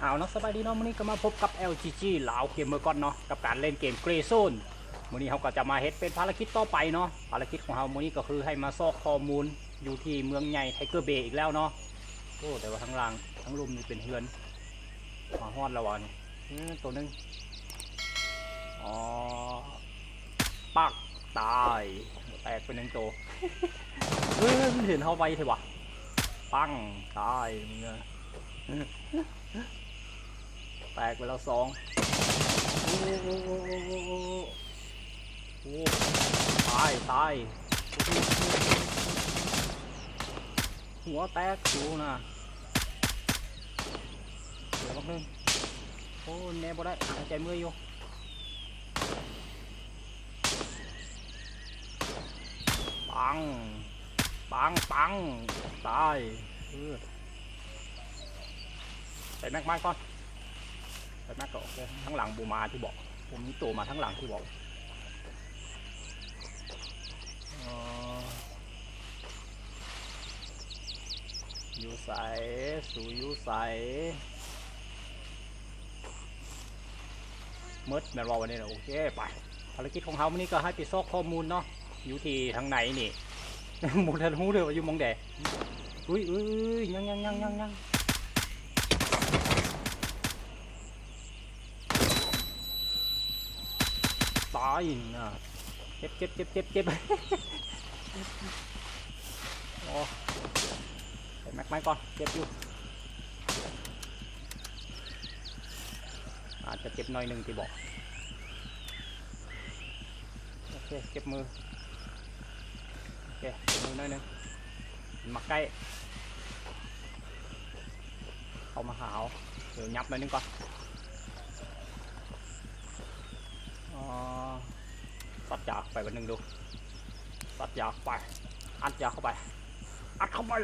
เอาเนาะสบายดีเนาะมื้อนี้ก็มาพบกับ LGG ลาวเกมเมอร์ก่อนเนาะกับการเล่นเกมเกรโซนมื้อนี้เขาก็จะมาเฮ็ดเป็นภารกิจต่อไปเนาะภารกิจของเรามื้อนี้ก็คือให้มาซอกข้อมูลอยู่ที่เมืองใหญ่ไทเกอร์เบย์อีกแล้วเนาะโอ้แต่ว่าทั้งล่างทั้งลุมนี่เป็นเฮือนมาฮอดแล้ววะนี่ตัวหนึงอ๋อปักตายแตกเป็นหนึ่งตัวเฮ้ยเห็นเขาไวเถอะวะปังตายมึงอะ แตกไปแล้วสองโอ้โหโอ้โหตายตายหัวแตกสูนะเดี๋ยวแป๊บนึงโอ้แน่บ่ได้หายใจมืออยู่ปังปังปังตายเออใส่แม็กไม้ก่อน ใส่แม็กก็โอเคทั้งหลังบูมาที่บอก ผมมีตัวมาทั้งหลังที่บอกอยู่ใสสู่อยู่ใสมืดแมนวอวันนี้นะโอเคไปภารกิจของเขาวันนี้ก็ให้ไปซอกข้อมูลเนาะอยู่ที่ทางไหนนี่มดแล้วรู้เลยว่าอยู่มองแดดอุ้ยอุ้ยอุ้ยยังยังยังยังยังายนเจ็บเจ็บเจ็บเจ็บเจ็บโอ้ใส่แม็กไม้ก่อน เจ็บอยู่ อาจจะเจ็บหน่อยหนึ่งที่บอก โอเคเก็บมือ โอเคเก็บมือหน่อยหนึ่งมาใกล้เข้ามาหาเอาเดี๋ยวยับหน่อยหนึงก่อนอ๋อ สัดยาไปวันหนึ่งดูสัดยาไป อัดยาเข้าไป อัดเข้าไป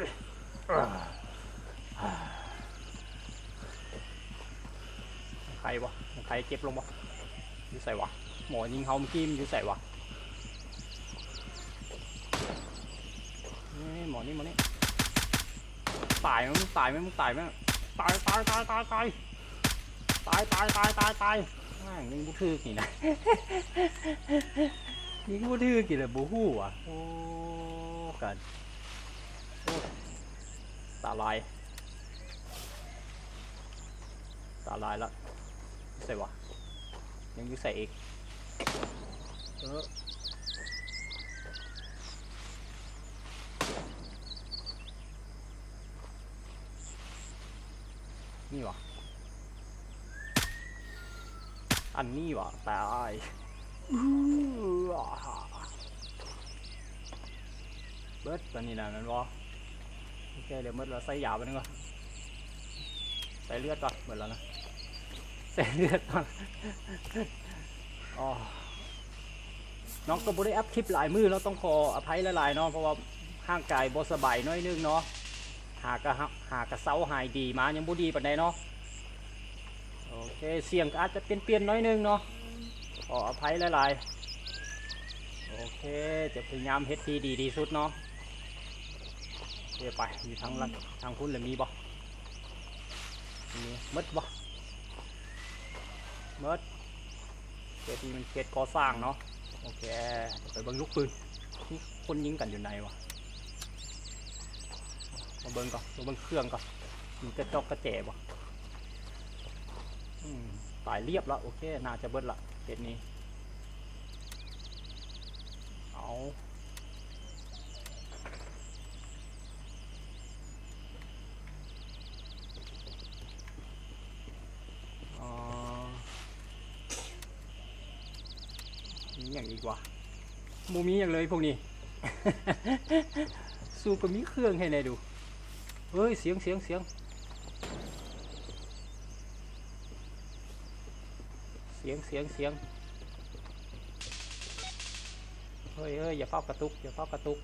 ใครวะใครเจ็บลงวะอยู่ใส่วะหมอยิงเขาเมื่อกี้มันอยู่ใส่วะนี่หมอนี่หมอนี่ตายมมึงตายไหมมึงตายไหมตายตายตายตายตายตายตายตายตายายแม่งบุทือกี่นะยิงบุทือกี่เลยบูฮู้อะโอ้กันตาลายตาลายละใส่วะยังอยูใส่อีกเออนี่วะ อันนี้วะตายเบิดตอนนี้นะมันวะโอเคเดี๋ยวเบิดเราใส่ยาไปนึงก่อนใส่เลือดก่อนเบิดแล้วนะใส่เลือดก่อนอ๋อน้องก็บ่ได้อัพคลิปหลายมือแล้วต้องขออภัยหลายเนาะเพราะว่าห่างกายบสบายน้อยนึงเนาะหากระหากระเซาหายดีมายังบ่ดีปานใดเนาะ เคเสียงอาจจะเปลี่ยนๆน้อยนึงเนาะขออภัยหลายๆ โอเคจะพยายามเฮ็ดที่ดีที่สุดเนาะเดี๋ยวไปอยู่ทางลันทางพุ่นเลยมีบ่มีมดบ่มดเขตนี้มันเขตก่อสร้างเนาะโอเคไปเบิ่งลูกปืนนี่คนยิงกันอยู่ไหนวะมาเบิ้งก่อนมาเบิ้งเครื่องก่อนมีกระจกกระแจบ่อืม ตายเรียบแล้วโอเค น่าจะเบิ้ลละเกตนี้ เอาอ๋อมีอย่างอีกวะมูมีอย่างเลยพวกนี้ สู้ก็มีเครื่องให้ในดู เฮ้ย เสียงเสียงเสียง สียงเสียงเสียงเฮ้ยเฮ้ยอย่าเฝ้ากระตุกอย่าเฝ้ากระตุก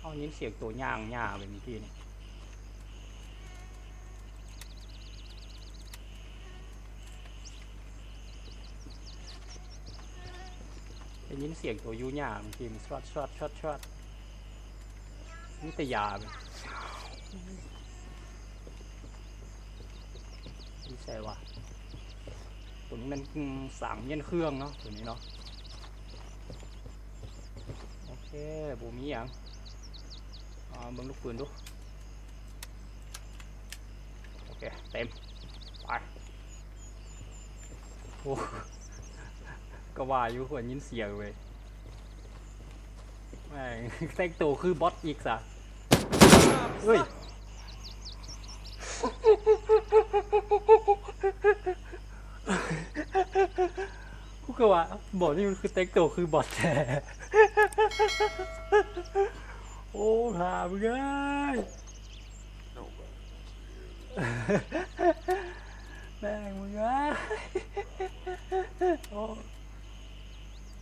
เอายินเสียงตัวย่างย่าไปเมื่อกี้นี่ได้ยินเสียงตัวยูย่าเมื่อกี้มันชอดชอดชอดชอดนี่แต่ยาไปใช่วะ ตัวนี้มันอืมสามเย็นเครื่องเนาะตัวนี้เนาะโอเคบูมีอย่างอ่าเบิ่งลูกปืนดูโอเคเต็มไปโอ้ก็ว่าอยู่ควยินเสียงเว้ยแม่งแต่งตัวคือบอสอีกสะเฮ้ย กูก็ว่าบอสนี่มันคือแต่งตัวคือบอสแท้โอ้หามงเอ้ยแม่งมึงอะโอ้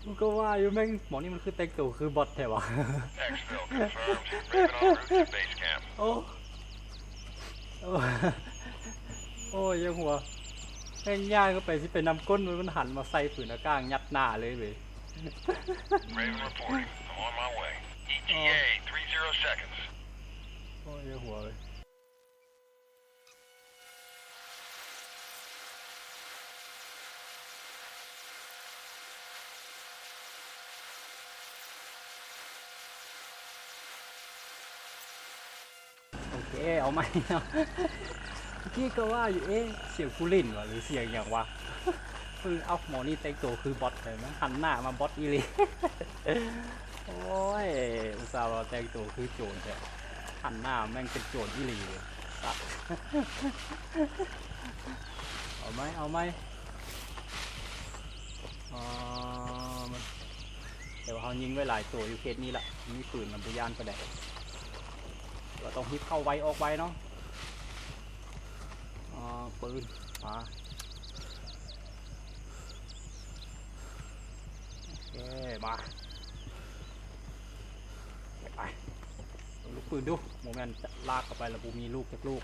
กูก็ว่าอยู่แม่งหมอนี่มันคือแต่งตัวคือบอทแท้วะโอ้โอ้โอ้ยังหัว แม่งย่างก็ไปที่ไปนำก้นมันหันมาใส่ปืนอากาศยัดหน้าเลยเว้ย Raven reporting. I'm on my way. ETA 30 seconds. โอ้ยหัวเลยโอเคเอาไหมเนาะเมื่อกี้ก็ว่าอยู่เอ๊ะเสียงฟูลินวะหรือเสียงอย่างวะคือเอาหมอนี่แต่งตัวคือบอทเลยมั้งหันหน้ามาบอทอีหลีโอ้ยอุตส่าห์ว่าแต่งตัวคือโจรแต่หันหน้าแม่งเป็นโจรอีหลีเลยสัตว์เอาไหมเอาไหมอ๋อมันเดี๋ยวเขายิงไว้หลายตัวอยู่เคสนี้ละมีปืนมันพยานประแดกเราต้องฮิตเข้าไวออกไวเนาะอ๋อ ปืนมาโอเคมาไปลูกปืนดูโมเมนต์ลากเข้าไปแล้วปูมีลูกจากลูก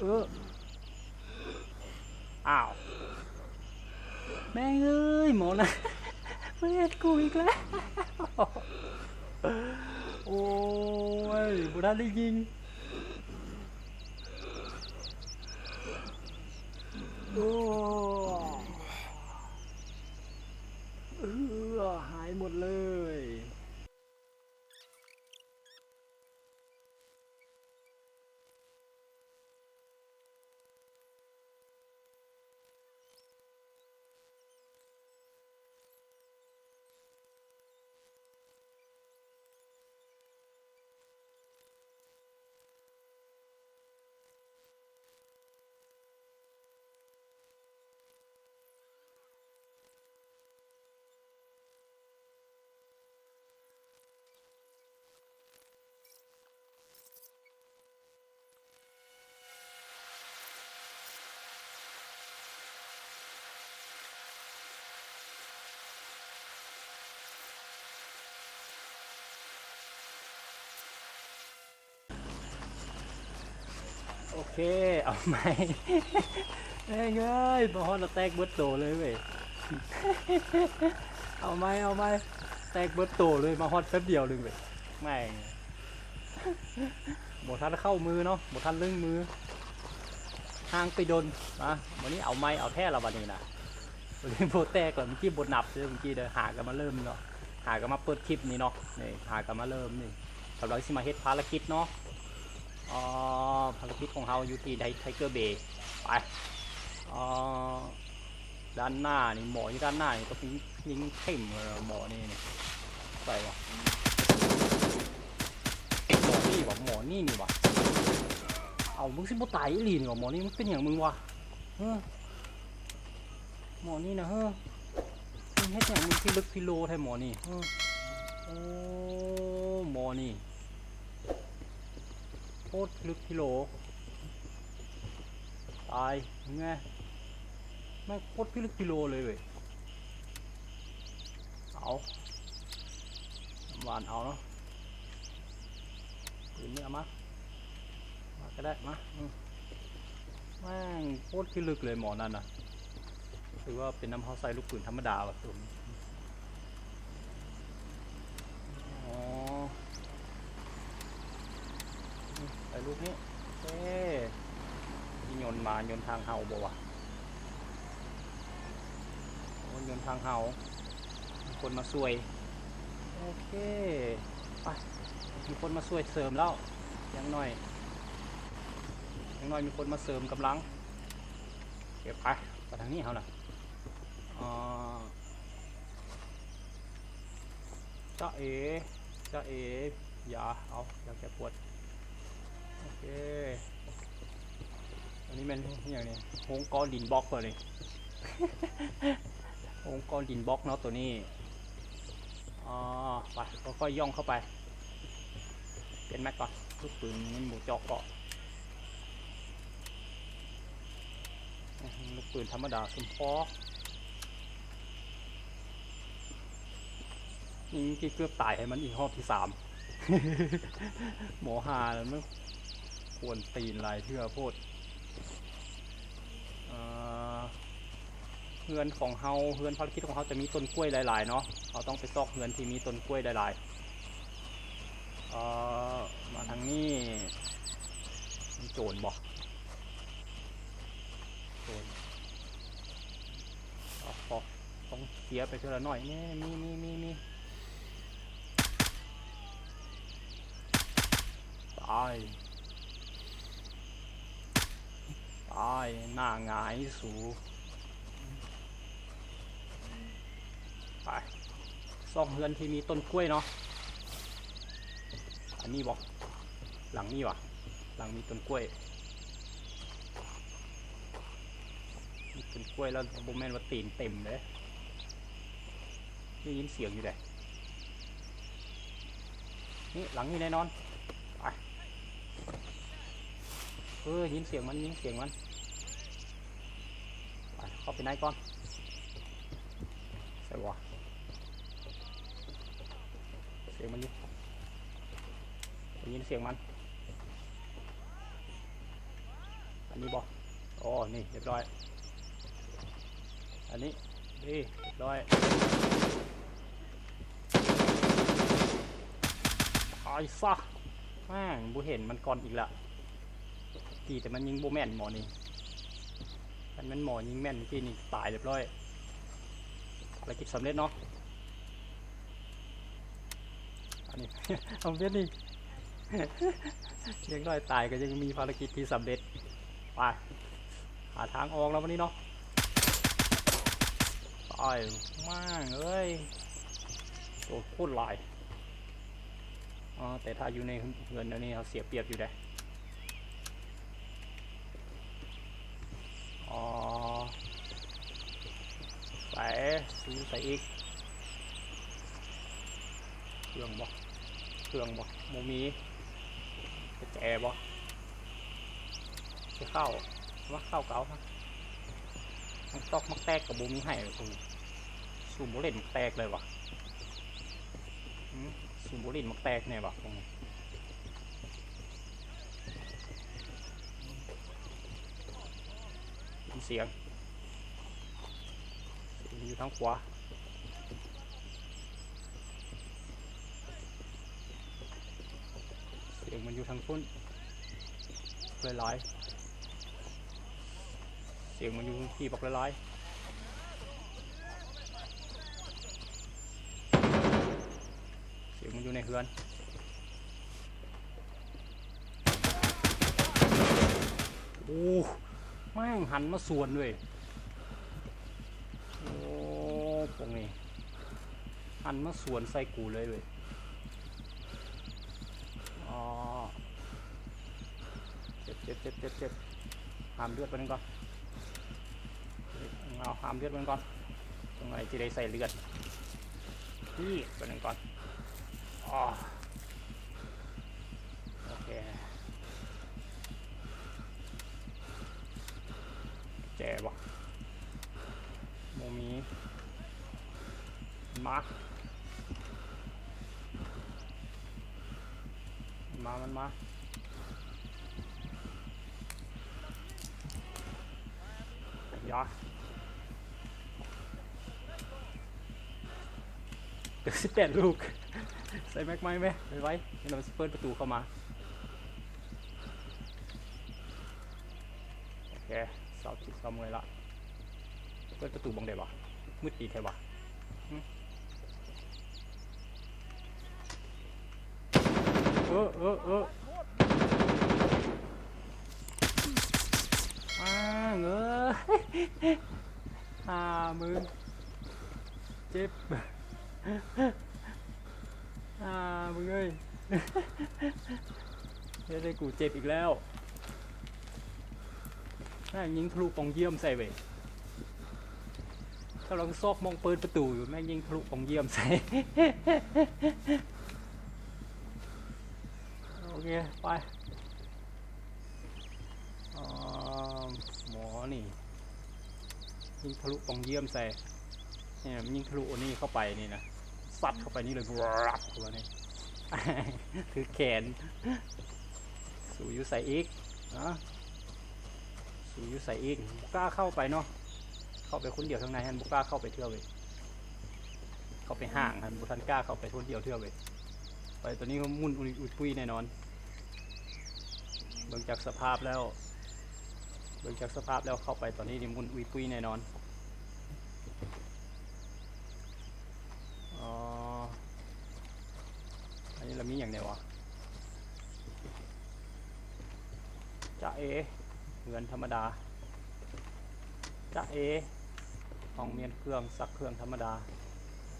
เออ อ้าว แม่งเอ้ยหมอนะไม่เห็นกูอีกแล้ว โอ้ ยบุได้ได้ยิงโอ้เออหายหมดเลย โอ เค เอาไหมเอ้ยเอ้ยบอลเราแตกเบิดโตเลยเว้ย เอาไหมเอาไหมแตกเบิดโตเลยมาฮอตแป๊บเดียวเลยเว้ยแม่งหมดทันเข้ามือเนาะหมดทันลึงมือห่างไปโดนนะวันนี้เอาไม้เอาแท้ละวันนี้นะวันนี้โบแตกแล้วเมื่อกี้บทนับเลยเมื่อกี้เดี๋ยวหากันมาเริ่มเนาะหากันมาเปิดคลิปนี้เนาะนี่หากันมาเริ่มนี่กำลังสิมาเฮ็ดภารกิจเนาะอ๋อ ภารกิจของเราอยู่ที่ไทเกอร์เบย์ไปด้านหน้านี่หมออยู่ด้านหน้านี่ก็ยิงยิงเข้มเลยหมอนี่นี่ใส่วะหมอนี่วะหมอนี่นี่วะเอามึงสิบ่ตายอีหลีนวะหมอนี่มึงเป็นอย่างมึงวะเฮ้อหมอนี่นะเฮ้อมึงเฮ็ดอย่างมึงพิลึกพิโลแท้หมอนี่เฮ้อโอ้หมอนี่โคตรลึกกิโล ตายไงแม่งโคตรพิลึกกิโลเลยเว้ยเอาน้ำหวานเอาเนาะปืนนี่เอามา มาก็ได้มาแม่งโคตรพิลึกเลยหมอนั่นน่ะถือว่าเป็นน้ำเฮาใส่ลูกปืนธรรมดาวะตัวนี้อ๋อใส่ลูกนี้ มายนทางเฮาบ่วะยนทางเฮาคนมาช่วย โอเคไปมีคนมาช่วยเสริมแล้วยังหน้อยยังหน้อยมีคนมาเสริมกำลังเก็บไปไปทางนี้เขาน่ะอ่าจ้าเอจ้าเออย่าเอาอย่าแกปวดโอเค อันนี้มันอย่างนี้โฮงก้อนดินบล็อกเลย โฮงก้อนดินบล็อกเนาะตัวนี้ อ๋อ ไปค่อยๆย่องเข้าไป เป็นแม็กก่อนลูกปืนนี่หมูจอกเกาะอื้อหือลูกปืนธรรมดาซุมพอกนี่ที่เกือบตายให้มันอีกรอบที่สามหมอหาแล้วมันควรตีนลายเทื่อโพด เอ่อเฮือนของเฮาเฮือนภารกิจของเฮาจะมีต้นกล้วยหลาย ๆ เนาะเราต้องไปซอกเฮือนที่มีต้นกล้วยหลายๆเอ่อมาทางนี้มีโจรบอกโจรเอต้องเสียไปเท่าละหน่อยนี่มีมีมีมีตาย ตายหน้าหงายสูไปซอกเฮือนที่มีต้นกล้วยเนาะอันนี้บอกหลังนี้วะหลังมีต้นกล้วยมีต้นกล้วยแล้วโบแมนว่าตีนเต็มเลยได้ยินเสียงอยู่เลยนี่หลังนี้แน่นอน ไป เออยินเสียงมันยินเสียงมันไปเข้าไปไหนก่อนใส่วะเสียงมันยู่ได้ยินเสียงมัน อันนี้บอกอ๋อนี่เรียบร้อย อันนี้นี่เรียบร้อยตายซะแม่งบูเห็นมันก่อนอีกละ ดีแต่มันยิงโบแม่นหมอนี่มันแม่นหมอยิงแม่นที่นี่ตายเรียบร้อยภารกิจสำเร็จเนาะอันนี้เอาเวียนนี่ยังน้อยตายก็ยังมีภารกิจที่สำเร็จไปหาทางออกแล้ววันนี้เนาะตายมากเอ้ยโดนโคตรหลายอ๋อแต่ถ้าอยู่ในเงินเดี๋ยวนี้เขาเสียเปรียบอยู่ได้ ส่ซื้อใส่อีกเครื่องบ่เครื่องบ่โมมีกระแจบ่จะเข้าว่าเข้าเก่าครับมันตอกมักแตกกับโมมีให้ตูสูบโมเล่นมักแตกเลยวะหืมสูบโมเล่นมักแตกเนี่ยวะตรงนี้เสียง อยู่ทางขวาเสียงมันอยู่ทางฟุ้นลอยๆเสียงมันอยู่ที่บอกลอยๆเสียงมันอยู่ในเฮือน โอ้ แม่งหันมาสวนเลยโอ้พวก นี่หันมาสวนใส่กูเลยเว้ยอ๋อเจ็บเจ็บเจ็บเจ็บเจ็บหามเลือดไปนึงก่อนเอาหามเลือดไปนึงก่อนตรงไหนที่ได้ใส่เลือดนี่ไปนึงก่อนอ๋อโอเคแจ๋บะโมมีมาร์ค มันมา มันมา อย่า เดี๋ยวสิบแปดลูก ใส่แม็กไม้ไหมไปไว้เดี๋ยวเราเปิดประตูเข้ามา โอเคเสาจิตเสาเมอยละ เปิดประตูบังได้ปะมืดดีแท้วะเออเออเอออ้างเอ้ยอ่ามึงเจ็บ อ่ามึงเอ้ยเฮ้ยได้กูเจ็บอีกแล้วแม่งยิงทะลุปองเยี่ยมใส่เว้ยกำลังซอกมองเปิดประตูอยู่แม่งยิงทะลุปองเยี่ยมใส่โอเค ไปอ่าหมอนี่ยิงทะลุปองเยี่ยมใส่เนี่ยมันยิงทะลุนนี้เข้าไปนี่นะ ซัดเข้าไปนี่เลยรับเข้าไปนี่ถือแขน สู่ยุใส่อีกนะสู่ยุใส่อีกบุกล้าเข้าไปเนาะเข้าไปคนเดียวข้างในฮันบุกล้าเข้าไปเที่ยวเว้ยเข้าไปห้างฮันบุทันกล้าเข้าไปคนเดียวเที่ยวเว้ยไปตัวนี้ก็มุ่นอุยอุยปุยแน่นอนเบิ่งจากสภาพแล้วเบิ่งจากสภาพแล้วเข้าไปตอนนี้นี่มุ่นอุยปุยแน่นอน อ๋อ อันนี้เรามีอย่างไรวะจะ เอเงินธรรมดาจะเอห้องเมียนเครื่องซักเครื่องธรรมดา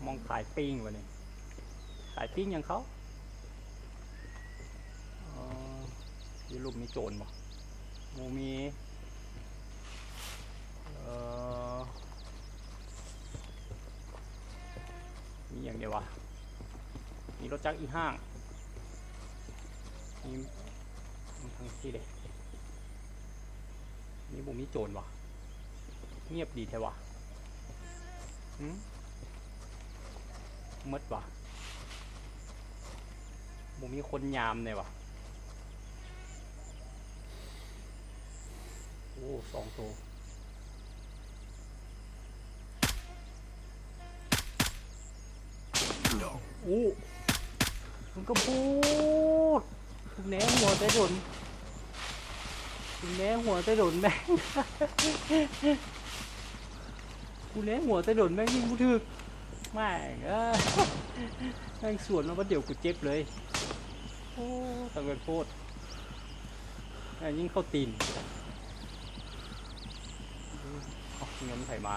มองขายปิ้งวะนี่ขายปิ้งอย่างเขาอยี่รูปมีโจรบ่มูมีเออมีอย่างเดียววะมีรถจักรอีห้างมีทางที่เลย มีบุมีโจรวะเงียบดีแท้วะหืมมืดวะบุมีคนยามเลยวะโอ้สองตัวโอ้มันก็พูดกูแหนหัวใจโดน กูแหนหัวใจโดนแม่ง กูแหนหัวใจโดนแม่งยิงกูถึกแม่งเอ้ยแม่งสวนมาว่าเดี๋ยวกูเจ็บเลย โอ้ตังเงินโคตรแม่งยิงเข้าตีนเงินไถมา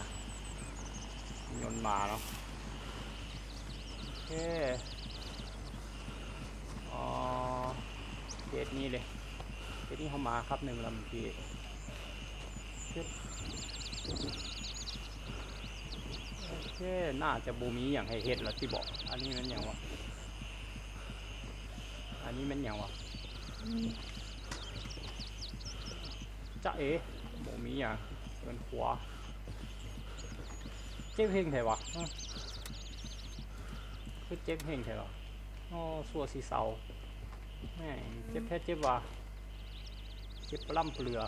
เงินมาเนาะโอเคอ๋อเดทนี้เลย ทนี้เขามาครับหนึ่งลำทีโอเคน่าจะบูมีอย่างให้เฮ็ดแล้วที่บอก อันนี้มันอย่างวะอันนี้มันอย่างวะจะเอ๋บูมีอย่างเป็นขวาเจ็บเฮงไถวะคือเจ็บเฮงไถวะอ๋อสัวสีเสาแม่งเจ็บแท้เจ็บว่ะ เจ็บปล้ำเปลือ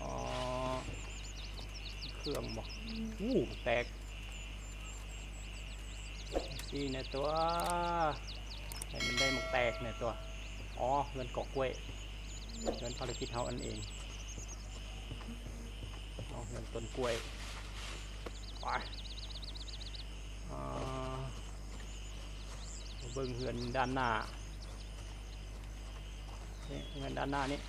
อ๋อเครื่องบอกอู้แตกสีเนี่ยตัวให้มันได้หมกแตกเนี่ยตัว อ๋อเงินกอกกล้วยเงินภารกิจเฮาอันเองเอาเงินต้นกล้วยไปอ่าเบิ่งเฮือนด้านหน้า นี่เฮือนด้านหน้านี่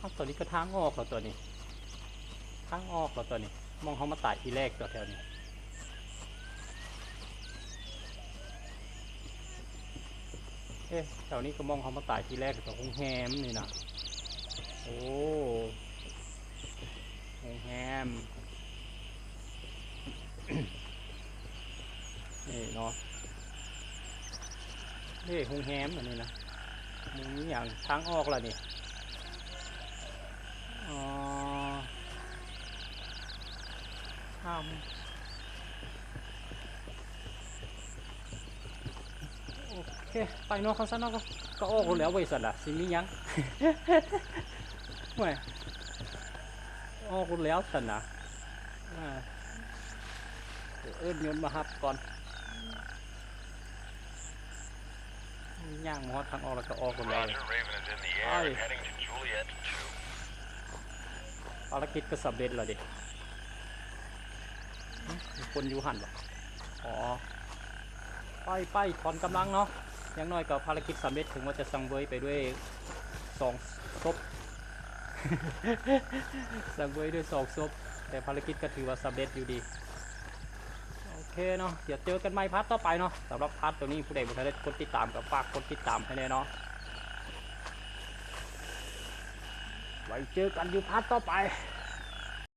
อ้าตัวนี้ก็ทางออกแล้วตัวนี้ทางออกแล้วตัวนี้ มองเขามาตายทีแรกตัวแถวนี้เอ๊ะแถวนี้ก็มองเขามาตายทีแรกตัวคงแฮมนี่นะโอ้ โฮงแฮม นี่เนาะ นี่โฮงแฮมอันนี้นะมึงนี่อย่างทางออกแล้วนี่อ๋อทำโอเคไปนาะเขาซะนาะก็ก็ออกแล้วเว้ยสัตว์ละสิมียังเว้ยออกแล้วสันนะเดี๋ยวเอิ้นยนมาฮับก่อน อ ย่างมอดทางออกแล้วก็ออกหมดเลย Roger, Raven is in the air Aye. and heading to Juliet 2. ภารกิจก็สำเร็จแล้วดิหึมีคนอยู่หันบ่อ๋อไปไปถอนกำลังเนาะอย่างน้อยก็ภารกิจสำเร็จถึงว่าจะสังเวยไปด้วยสองศพสังเวยด้วยสองศพแต่ภารกิจก็ถือว่าสำเร็จอยู่ดีโอ เคเนาะเดี๋ยวเจอกันใหม่พาร์ทต่อไปเนาะสำหรับพาร์ทตัวนี้ผู้ใดบุคคลกดติดตามกับฝากกดติดตามให้แน่เนาะไว้เจอกันอยู่พาร์ทต่อไป